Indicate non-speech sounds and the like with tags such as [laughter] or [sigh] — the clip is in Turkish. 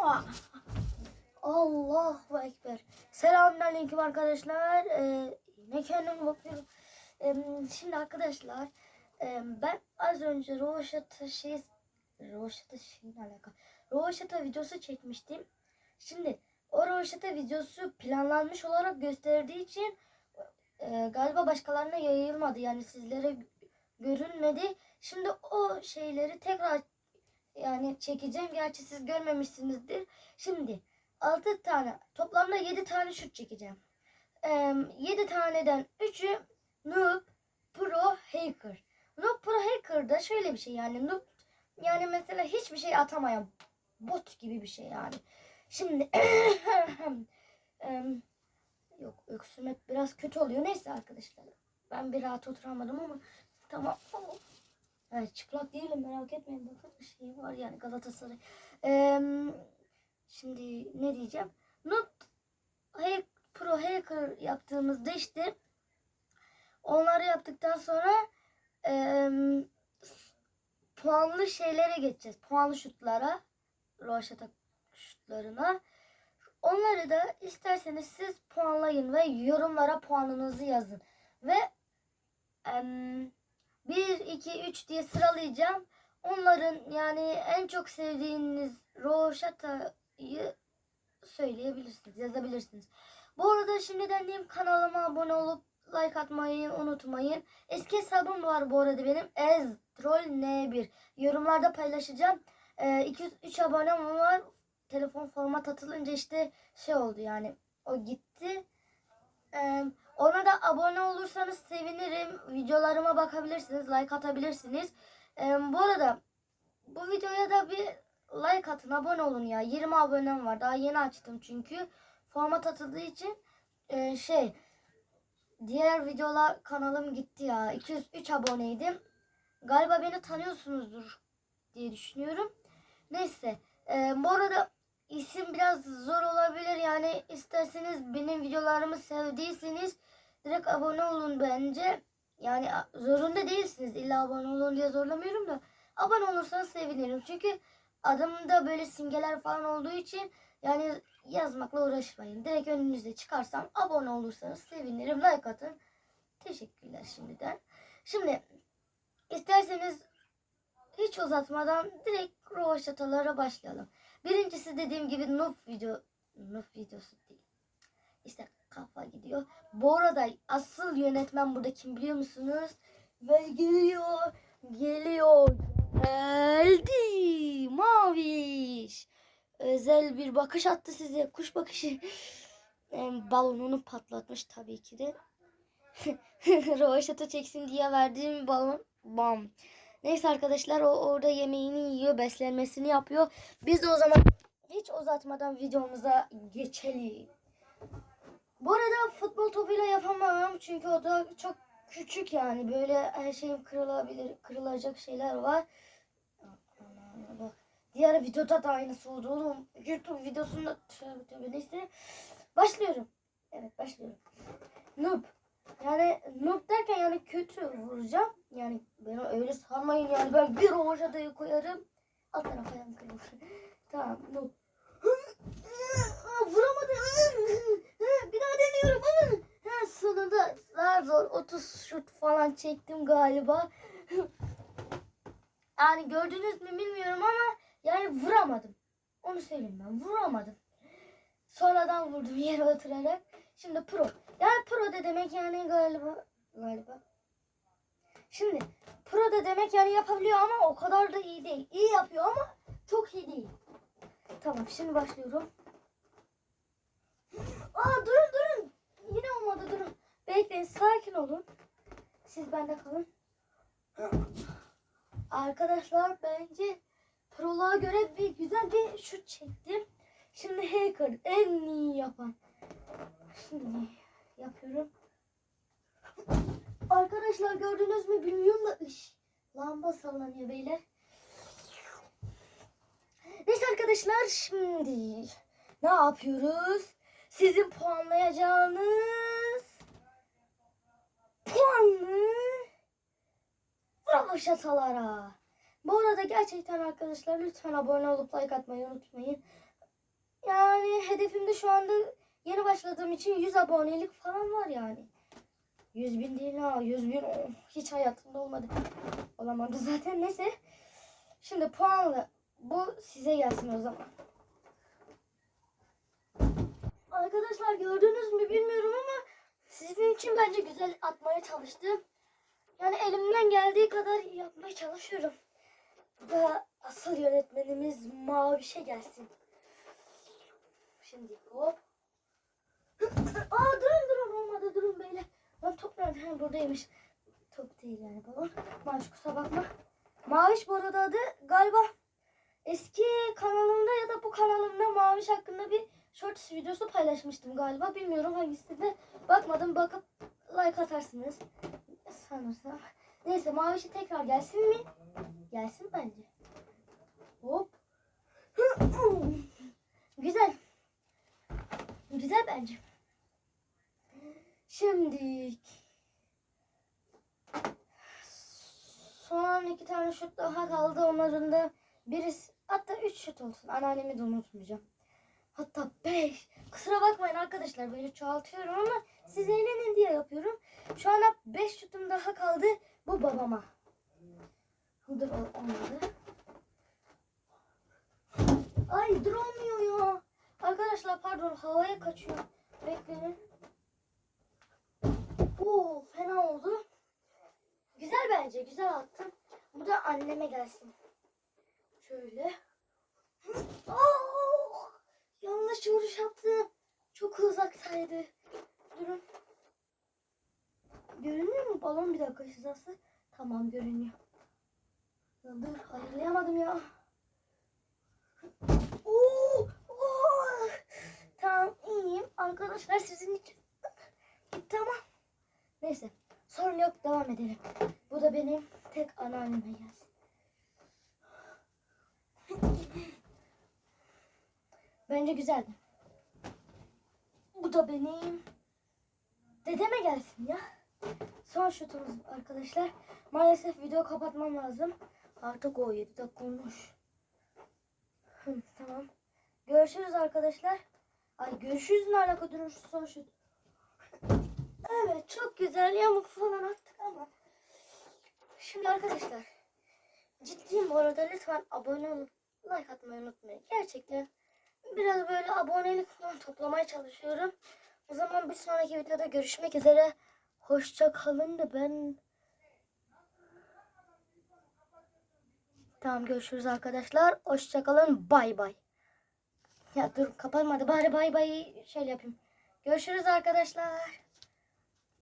Mua. Allahu Ekber. Selamünaleyküm arkadaşlar. Ee, yine kendime bakıyorum. Ee, şimdi arkadaşlar e, ben az önce Roşata şey Roşata şeyin alaka. Roşata videosu çekmiştim. Şimdi o Roşata videosu planlanmış olarak gösterdiği için e, galiba başkalarına yayılmadı. Yani sizlere görünmedi. Şimdi o şeyleri tekrar yani çekeceğim. Gerçi siz görmemişsinizdir. Şimdi 6 tane toplamda 7 tane şut çekeceğim. Ee, 7 taneden 3'ü Noob Pro Hacker. Noob Pro Hacker'da şöyle bir şey yani Noob yani mesela hiçbir şey atamayan bot gibi bir şey yani. Şimdi [coughs] yok öksürmek biraz kötü oluyor. Neyse arkadaşlar. Ben bir rahat oturamadım ama tamam. Evet, çıplak değilim merak etmeyin. Bakın şey var yani Galatasaray. Ee, şimdi ne diyeceğim? Noob hack, Pro Hacker yaptığımızda işte onları yaptıktan sonra em, puanlı şeylere geçeceğiz. Puanlı şutlara. Roşata şutlarına. Onları da isterseniz siz puanlayın ve yorumlara puanınızı yazın. Ve em, 1, 2, 3 diye sıralayacağım. Onların yani en çok sevdiğiniz Roşata'yı söyleyebilirsiniz, yazabilirsiniz. Bu arada şimdiden diyeyim kanalıma abone olup like atmayı unutmayın. Eski hesabım var bu arada benim. Eztrol N1. Yorumlarda paylaşacağım. Ee, 203 abonem var. Telefon format atılınca işte şey oldu yani. O gitti. Ona da abone olursanız sevinirim. Videolarıma bakabilirsiniz. Like atabilirsiniz. Bu arada bu videoya da bir like atın. Abone olun ya. 20 abonem var. Daha yeni açtım çünkü. Format atıldığı için e, şey diğer videolar kanalım gitti ya. 203 aboneydim. Galiba beni tanıyorsunuzdur diye düşünüyorum. Neyse. Bu arada isim biraz zor olabilir. Yani isterseniz benim videolarımı sevdiyseniz direkt abone olun bence. Yani zorunda değilsiniz. İlla abone olun diye zorlamıyorum da. Abone olursanız sevinirim. Çünkü adımda böyle simgeler falan olduğu için yani yazmakla uğraşmayın. Direkt önünüze çıkarsam abone olursanız sevinirim. Like atın. Teşekkürler şimdiden. Şimdi isterseniz hiç uzatmadan direkt rovaşatalara başlayalım. Birincisi dediğim gibi noob video noob videosu değil. İşte kafa gidiyor. Bu arada asıl yönetmen burada kim biliyor musunuz? Ve geliyor. Geliyor. Geldi. Maviş. Özel bir bakış attı size. Kuş bakışı. Balonunu patlatmış tabii ki de. [laughs] Rovaşata çeksin diye verdiğim balon. Bam. Neyse arkadaşlar o orada yemeğini yiyor, beslenmesini yapıyor. Biz de o zaman hiç uzatmadan videomuza geçelim. Bu arada futbol topuyla yapamam çünkü o da çok küçük yani böyle her şeyin kırılabilir, kırılacak şeyler var. Bak. Diğer videoda da aynısı oldu oğlum. YouTube videosunda tövbe tövbe neyse. Başlıyorum. Evet başlıyorum. Noob. Yani noob derken yani kötü vuracağım. Yani beni öyle sanmayın yani ben bir ortadayı koyarım. Alt tarafa yan kırılır. tamam noob. Vuramadım. bir daha deniyorum. Ha, sonunda zar zor 30 şut falan çektim galiba. yani gördünüz mü bilmiyorum ama yani vuramadım. Onu söyleyeyim ben vuramadım. Sonradan vurdum [laughs] yere oturarak. Şimdi pro. Yani pro da demek yani galiba galiba. Şimdi pro da demek yani yapabiliyor ama o kadar da iyi değil. İyi yapıyor ama çok iyi değil. Tamam şimdi başlıyorum. Aa durun durun. Yine olmadı durun. Bekleyin sakin olun. Siz bende kalın. Arkadaşlar bence proluğa göre bir güzel bir şut çektim. Şimdi hacker en iyi yapan. Şimdi yapıyorum. Arkadaşlar gördünüz mü bilmiyorum da ış. Lamba sallanıyor beyler. Neyse arkadaşlar şimdi ne yapıyoruz? Sizin puanlayacağınız puanlı Ravaşatalara. Bu arada gerçekten arkadaşlar lütfen abone olup like atmayı unutmayın. yani hedefimde şu anda yeni başladığım için 100 abonelik falan var yani. 100 bin değil ha 100 bin oh, hiç hayatımda olmadı. Olamadı [laughs] zaten neyse. Şimdi puanlı bu size gelsin o zaman. Arkadaşlar gördünüz mü bilmiyorum ama sizin için bence güzel atmaya çalıştım. Yani elimden geldiği kadar yapmaya çalışıyorum. Ve asıl yönetmenimiz Maviş'e gelsin. Şimdi hop. Aa durun durun olmadı durun böyle. Lan top nerede? Ha, buradaymış. Top değil yani balon. Maviş kusura bakma. Maviş bu arada adı galiba eski kanalımda ya da bu kanalımda Maviş hakkında bir shorts videosu paylaşmıştım galiba. Bilmiyorum hangisinde. Bakmadım bakıp like atarsınız. Sanırsam. Neyse Maviş'e tekrar gelsin mi? Gelsin bence. Hop. Güzel. Güzel bence. Şimdi son iki tane şut daha kaldı. Onların da birisi hatta üç şut olsun. Anneannemi de unutmayacağım. Hatta beş. Kusura bakmayın arkadaşlar böyle çoğaltıyorum ama siz eğlenin diye yapıyorum. Şu anda beş şutum daha kaldı. Bu babama. Dur olmadı. Ay dur olmuyor ya. Arkadaşlar pardon havaya kaçıyor. Bekleyin. Oo fena oldu. Güzel bence güzel attım. Bu da anneme gelsin. Şöyle. Oh! Yanlış vuruş yaptım. Çok uzaktaydı. Durun. Görünüyor mu balon bir dakika hizası? Tamam görünüyor. Ya dur ayarlayamadım ya. Oo, oo. Tamam iyiyim. Arkadaşlar sizin için. Tamam. Neyse. Sorun yok devam edelim. Bu da benim tek anneanneme gelsin. Bence güzeldi. Bu da benim dedeme gelsin ya. Son şutumuz arkadaşlar. Maalesef video kapatmam lazım. Artık o 7 dakika olmuş. Tamam. Görüşürüz arkadaşlar. Ay görüşürüz ne alaka durun şu son şut. Evet çok güzel yamuk falan attık ama. Şimdi arkadaşlar. Ciddiyim bu arada lütfen abone olup like atmayı unutmayın. Gerçekten biraz böyle abonelik falan toplamaya çalışıyorum. O zaman bir sonraki videoda görüşmek üzere. Hoşça kalın da ben... Tamam görüşürüz arkadaşlar. Hoşça kalın. Bay bay. Ya dur kapatmadı. Bari bay bay şöyle yapayım. Görüşürüz arkadaşlar.